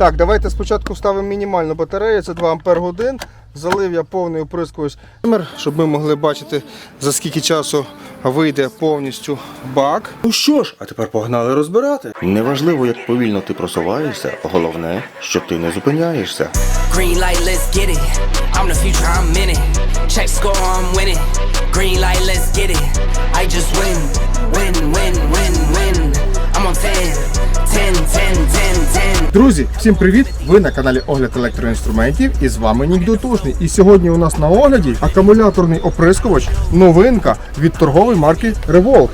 Так, давайте спочатку ставимо мінімальну батарею, це 2 Ампер годин. Залив я повний оприскувач, таймер, щоб ми могли бачити, за скільки часу вийде повністю бак. Ну що ж, а тепер погнали розбирати. Неважливо, як повільно ти просуваєшся, головне, що ти не зупиняєшся. Green light, let's get it. I'm the future, I'm in it. Check score, I'm winning. Green light, let's get it. I just win, win, win, win, win. Друзі, всім привіт! Ви на каналі Огляд електроінструментів і з вами Нік Дотужний. І сьогодні у нас на огляді акумуляторний оприскувач, новинка від торгової марки Revolve.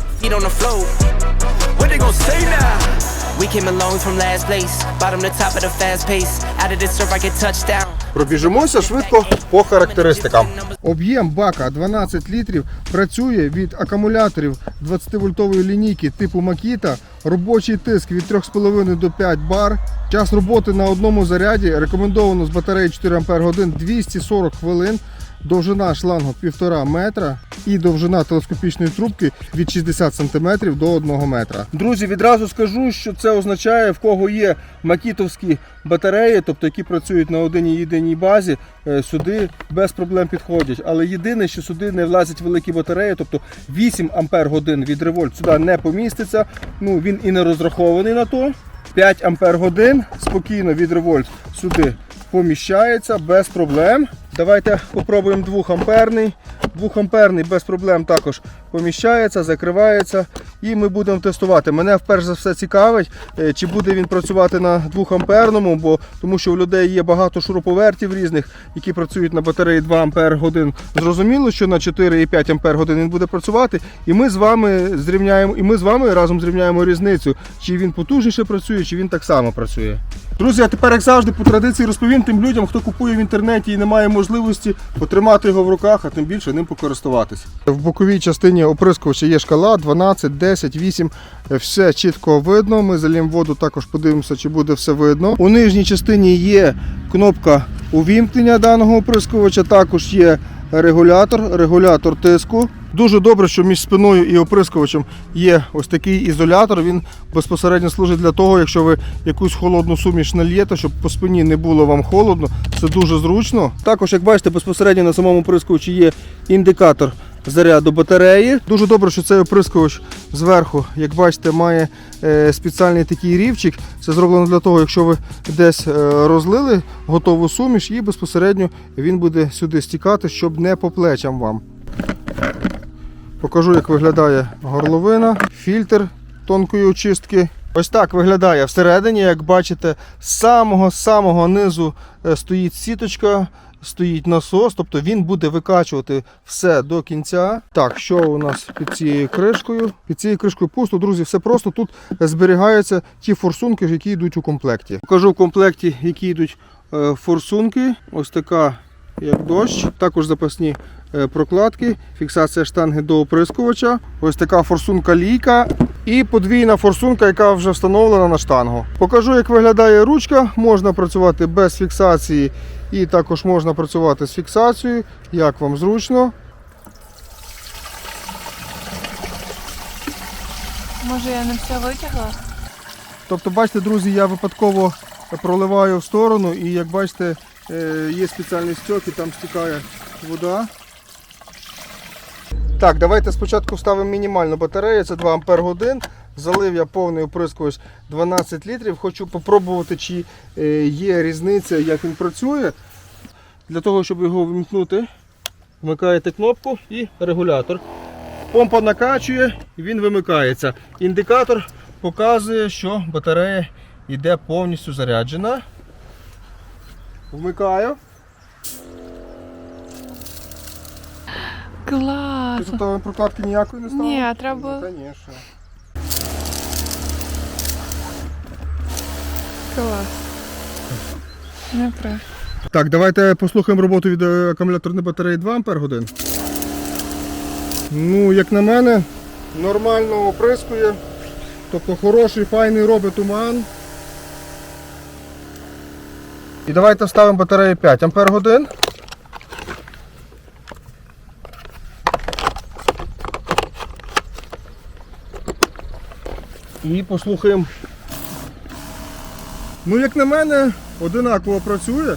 We came along from last place. Bottom to top of the fast pace. Out of this surf, I get touchdown. Пробіжимося швидко по характеристикам. Об'єм бака 12 літрів працює від акумуляторів 20-вольтової лінійки типу Makita. Робочий тиск від 3,5 до 5 бар. Час роботи на одному заряді рекомендовано з батареї 4 Ах 240 хвилин. Довжина шлангу 1,5 метра і довжина телескопічної трубки від 60 см до 1 метра. Друзі, відразу скажу, що це означає, в кого є макітовські батареї, тобто які працюють на одній єдиній базі, е, сюди без проблем підходять. Але єдине, що сюди не влазять великі батареї, тобто 8 ампер годин від револьт сюди не поміститься. Ну він і не розрахований на то. 5 ампер годин спокійно від револьт сюди поміщається без проблем. Давайте попробуємо 2 амперний. 2 амперний без проблем також поміщається, закривається. І ми будемо тестувати. Мене вперше за все цікавить, е, чи буде він працювати на 2 амперному, бо тому що у людей є багато шуруповертів різних, які працюють на батареї 2 ампер годин. Зрозуміло, що на 4,5 ампер годин він буде працювати. І ми з вами зрівняємо, і ми з вами разом зрівняємо різницю, чи він потужніше працює, чи він так само працює. Друзі, а тепер, як завжди, по традиції розповім тим людям, хто купує в інтернеті і не має можливості потримати його в руках, а тим більше ним покористуватися. В боковій частині оприскувача є шкала 12, 10, 8. Все чітко видно. Ми заліємо воду, також подивимося, чи буде все видно. У нижній частині є кнопка увімкнення даного оприскувача, також є регулятор, регулятор тиску. Дуже добре, що між спиною і оприскувачем є ось такий ізолятор. Він безпосередньо служить для того, якщо ви якусь холодну суміш нальєте, щоб по спині не було вам холодно. Це дуже зручно. Також, як бачите, безпосередньо на самому оприскувачі є індикатор заряду батареї. Дуже добре, що цей оприскувач зверху, як бачите, має е, спеціальний такий рівчик. Це зроблено для того, якщо ви десь е, розлили готову суміш, і безпосередньо він буде сюди стікати, щоб не по плечам вам. Покажу, як виглядає горловина, фільтр тонкої очистки. Ось так виглядає всередині, як бачите, з самого-самого низу е, стоїть сіточка, стоїть насос, тобто він буде викачувати все до кінця. Так, що у нас під цією кришкою? Під цією кришкою пусто, друзі, все просто. Тут зберігаються ті форсунки, які йдуть у комплекті. Покажу в комплекті, які йдуть е, форсунки. Ось така, як дощ. Також запасні е, прокладки, фіксація штанги до оприскувача. Ось така форсунка лійка. І подвійна форсунка, яка вже встановлена на штангу. Покажу, як виглядає ручка. Можна працювати без фіксації і також можна працювати з фіксацією, як вам зручно. Може я не все витягла? Тобто, бачите, друзі, я випадково проливаю в сторону і як бачите, е, є спеціальний стьок і там стікає вода. Так, давайте спочатку вставимо мінімальну батарею, це 2 Ампер годин. Залив я повний оприскувач 12 літрів. Хочу попробувати, чи е, є різниця, як він працює. Для того, щоб його вимкнути, вмикаєте кнопку і регулятор. Помпа накачує він вимикається. Індикатор показує, що батарея йде повністю заряджена. Вмикаю. Клас! Ти тут прокладки ніякої не ставив? Ні, а треба- Ну, Звісно. Клас. Не прав. Так, давайте послухаємо роботу від е, акумуляторної батареї 2 Ампер годин. Ну, як на мене, нормально оприскує. Тобто хороший, файний робить туман. І давайте вставимо батарею 5 Ампер годин. І послухаємо Ну, як на мене, одинаково працює.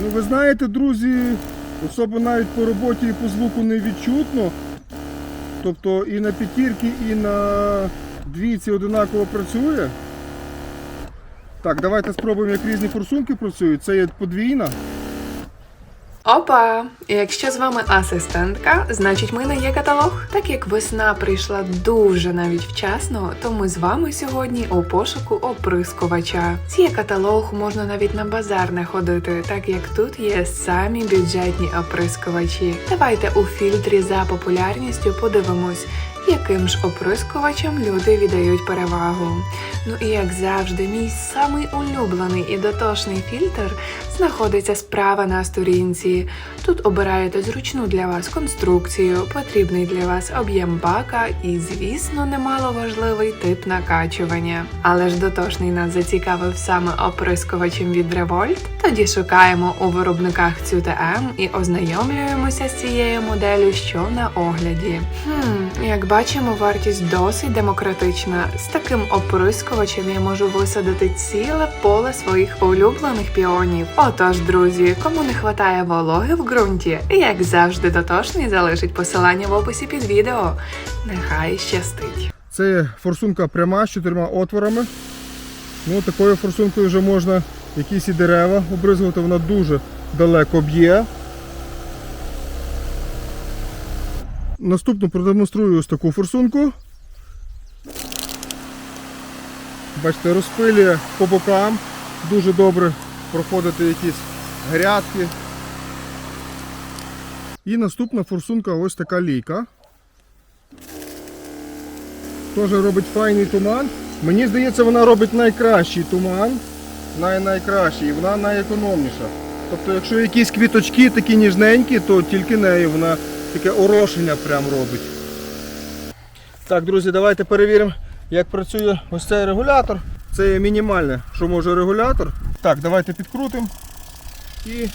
Ну, ви знаєте, друзі, особо навіть по роботі і по звуку не відчутно. Тобто і на п'ятірки, і на двійці одинаково працює. Так, давайте спробуємо, як різні форсунки працюють. Це є подвійна. Опа! Якщо з вами асистентка, значить ми не є каталог. Так як весна прийшла дуже навіть вчасно, то ми з вами сьогодні у пошуку оприскувача. Ці каталог можна навіть на базар не ходити, так як тут є самі бюджетні оприскувачі. Давайте у фільтрі за популярністю подивимось. Яким ж оприскувачам люди віддають перевагу? Ну і як завжди, мій самий улюблений і дотошний фільтр знаходиться справа на сторінці. Тут обираєте зручну для вас конструкцію, потрібний для вас об'єм бака і, звісно, немало важливий тип накачування. Але ж дотошний нас зацікавив саме оприскувачем від Revolt. Тоді шукаємо у виробниках цю ТМ і ознайомлюємося з цією моделлю, що на огляді. Хм, як бачимо, вартість досить демократична. З таким оприскувачем я можу висадити ціле поле своїх улюблених піонів. Отож, друзі, кому не вистачає вологи в ґрунті, як завжди, дотошний залишить посилання в описі під відео. Нехай щастить. Це форсунка пряма з чотирма отворами. Ну, такою форсункою вже можна якісь і дерева обризувати, вона дуже далеко б'є. Наступно продемонструю ось таку форсунку. Бачите, розпилює по бокам, дуже добре проходити якісь грядки. І наступна форсунка ось така лійка. Теж робить файний туман. Мені здається, вона робить найкращий туман. Най найкращий, і вона найекономніша. Тобто, якщо якісь квіточки такі ніжненькі, то тільки нею вона таке орошення прям робить. Так, друзі, давайте перевіримо, як працює ось цей регулятор. Це є мінімальне, що може регулятор. Так, давайте підкрутимо. І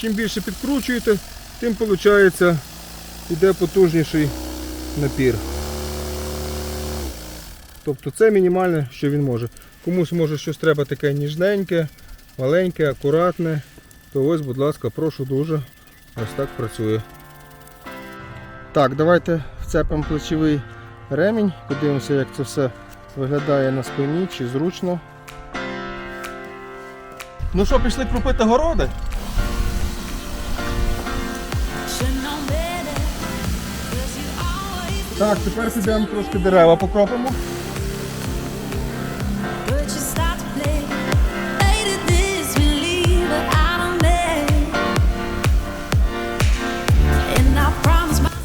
чим більше підкручуєте, тим виходить йде потужніший напір. Тобто це мінімальне, що він може. Комусь може щось треба таке ніжненьке, маленьке, акуратне, то ось, будь ласка, прошу дуже. Ось так працює. Так, давайте вцепимо плечовий ремінь, подивимося, як це все виглядає на спині, чи зручно. Ну що, пішли крупити городи? Так, тепер підемо трошки дерева покропимо.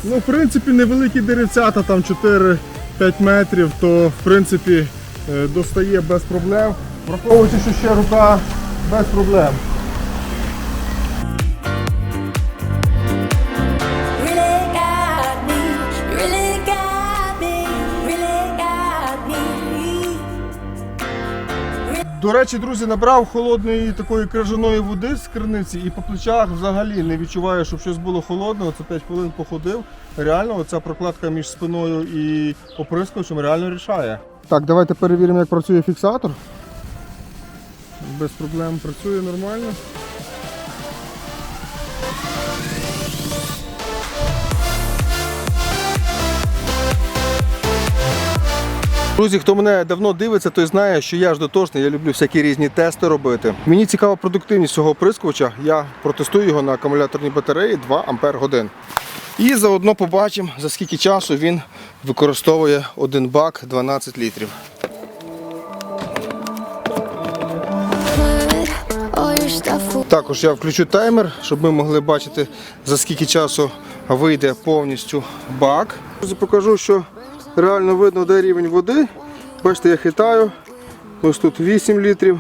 Ну, в принципі, невеликі деревцята, там 4-5 метрів, то в принципі е, достає без проблем. Враховуючи, що ще рука без проблем. До речі, друзі, набрав холодної такої крижаної води з криниці і по плечах взагалі не відчуваю, щоб щось було холодне. Оце 5 хвилин походив. Реально, оця прокладка між спиною і оприскувачем реально рішає. Так, давайте перевіримо, як працює фіксатор. Без проблем працює нормально. Друзі, хто мене давно дивиться, той знає, що я ж дотошний, я люблю всякі різні тести робити. Мені цікава продуктивність цього оприскувача. Я протестую його на акумуляторній батареї 2 Ампер годин. І заодно побачимо, за скільки часу він використовує один бак 12 літрів. Також я включу таймер, щоб ми могли бачити, за скільки часу вийде повністю бак. Покажу, що реально видно, де рівень води. Бачите, я хитаю. Ось тут 8 літрів,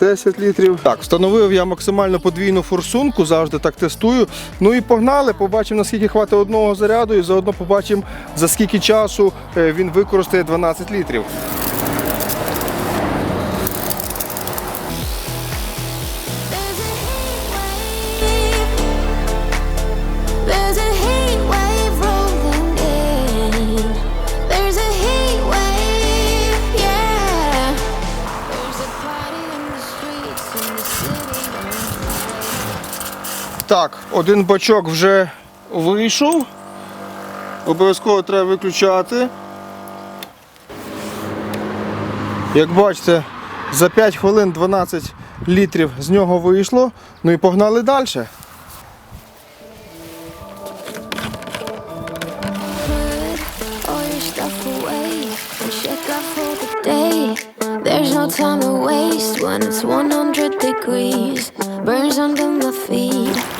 10 літрів. Так, встановив я максимально подвійну форсунку, завжди так тестую. Ну і погнали, побачимо, наскільки хватить одного заряду, і заодно побачимо, за скільки часу е, він використає 12 літрів. Так, один бачок вже вийшов. Обов'язково треба виключати. Як бачите, за 5 хвилин 12 літрів з нього вийшло. Ну і погнали далі. There's no time to waste when it's 100 degrees. Burns under my feet.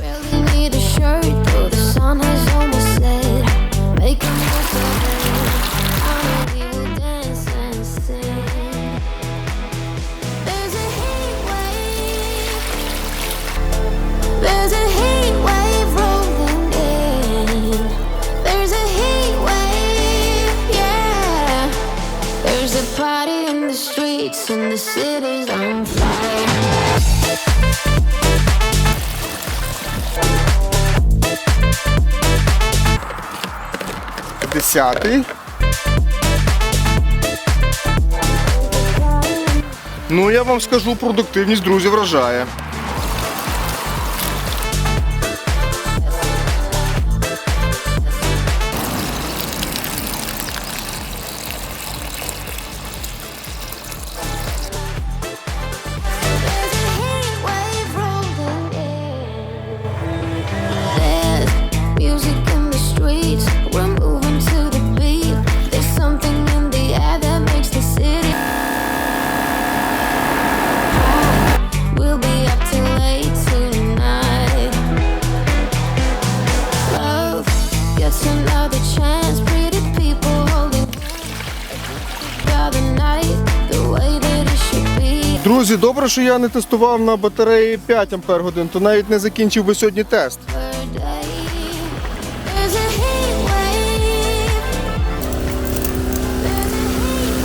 10. Ну, я вам скажу, продуктивність, друзі, вражає. Друзі, добре, що я не тестував на батареї 5 Ампер годин, то навіть не закінчив би сьогодні тест.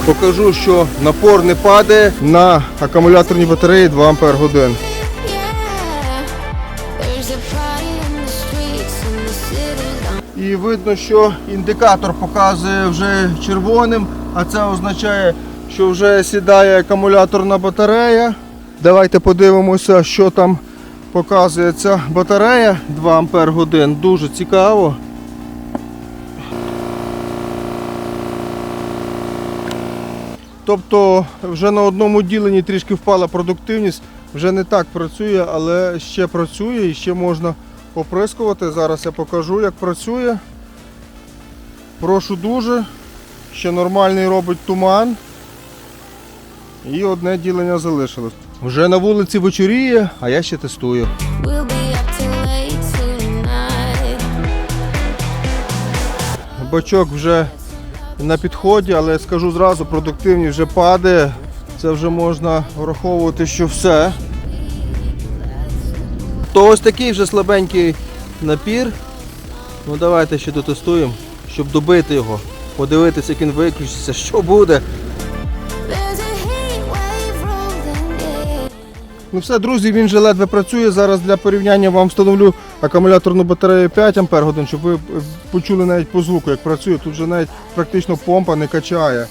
Покажу, що напор не падає на акумуляторній батареї 2 Ампер годин. І видно, що індикатор показує вже червоним, а це означає, що вже сідає акумуляторна батарея. Давайте подивимося, що там показує ця батарея 2 Ампер годин. Дуже цікаво. Тобто вже на одному діленні трішки впала продуктивність, вже не так працює, але ще працює і ще можна оприскувати. Зараз я покажу, як працює. Прошу дуже. Ще нормальний робить туман. І одне ділення залишилось. Вже на вулиці вечоріє, а я ще тестую. Бачок вже на підході, але скажу зразу, продуктивність вже падає. Це вже можна враховувати, що все. То ось такий вже слабенький напір. Ну давайте ще дотестуємо, щоб добити його, подивитися, як він виключиться, що буде. Ну все, друзі, він вже ледве працює. Зараз для порівняння вам встановлю акумуляторну батарею 5 Ампер годин, щоб ви почули навіть по звуку, як працює. Тут вже навіть практично помпа не качає.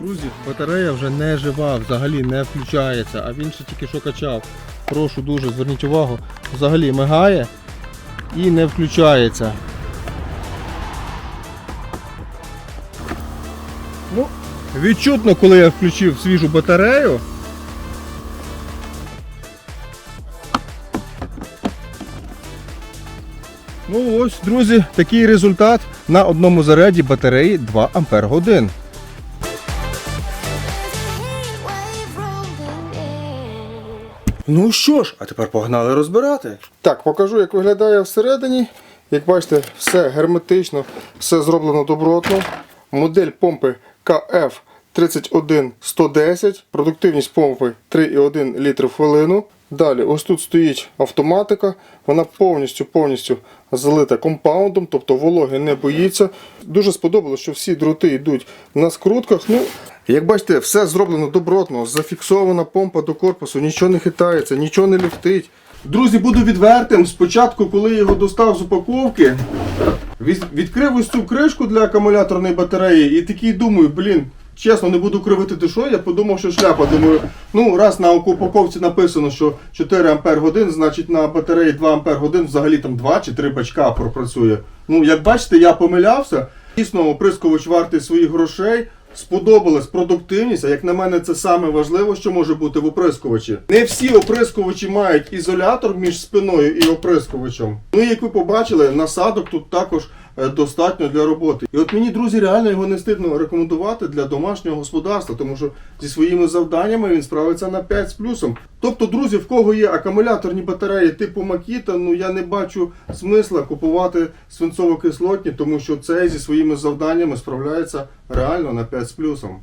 Друзі, батарея вже не жива, взагалі не включається, а він ще тільки що качав. Прошу дуже, зверніть увагу, взагалі мигає і не включається. Ну, відчутно, коли я включив свіжу батарею. Ось, друзі, такий результат на одному заряді батареї 2 Ампер годин. Ну що ж, а тепер погнали розбирати. Так, покажу, як виглядає всередині. Як бачите, все герметично, все зроблено добротно. Модель помпи KF 31110, продуктивність помпи 3,1 літр в хвилину. Далі, ось тут стоїть автоматика, вона повністю повністю залита компаундом, тобто вологи не боїться. Дуже сподобалося, що всі дроти йдуть на скрутках. Ну, як бачите, все зроблено добротно, зафіксована помпа до корпусу, нічого не хитається, нічого не ліфтить. Друзі, буду відвертим. Спочатку, коли я його достав з упаковки, Відкрив ось цю кришку для акумуляторної батареї і такий думаю, блін, чесно, не буду кривити душою, я подумав, що шляпа. Думаю, ну раз на упаковці написано, що 4 ампер годин, значить на батареї 2 ампер годин взагалі там 2 чи 3 бачка пропрацює. Ну, як бачите, я помилявся. Дійсно, оприскувач вартий своїх грошей. Сподобалась продуктивність, а як на мене, це саме важливо, що може бути в оприскувачі. Не всі оприскувачі мають ізолятор між спиною і оприскувачем. Ну і як ви побачили, насадок тут також достатньо для роботи. І от мені, друзі, реально його не стидно рекомендувати для домашнього господарства, тому що зі своїми завданнями він справиться на 5 з плюсом. Тобто, друзі, в кого є акумуляторні батареї типу Макіта, ну я не бачу смисла купувати свинцово-кислотні, тому що цей зі своїми завданнями справляється реально на 5 з плюсом.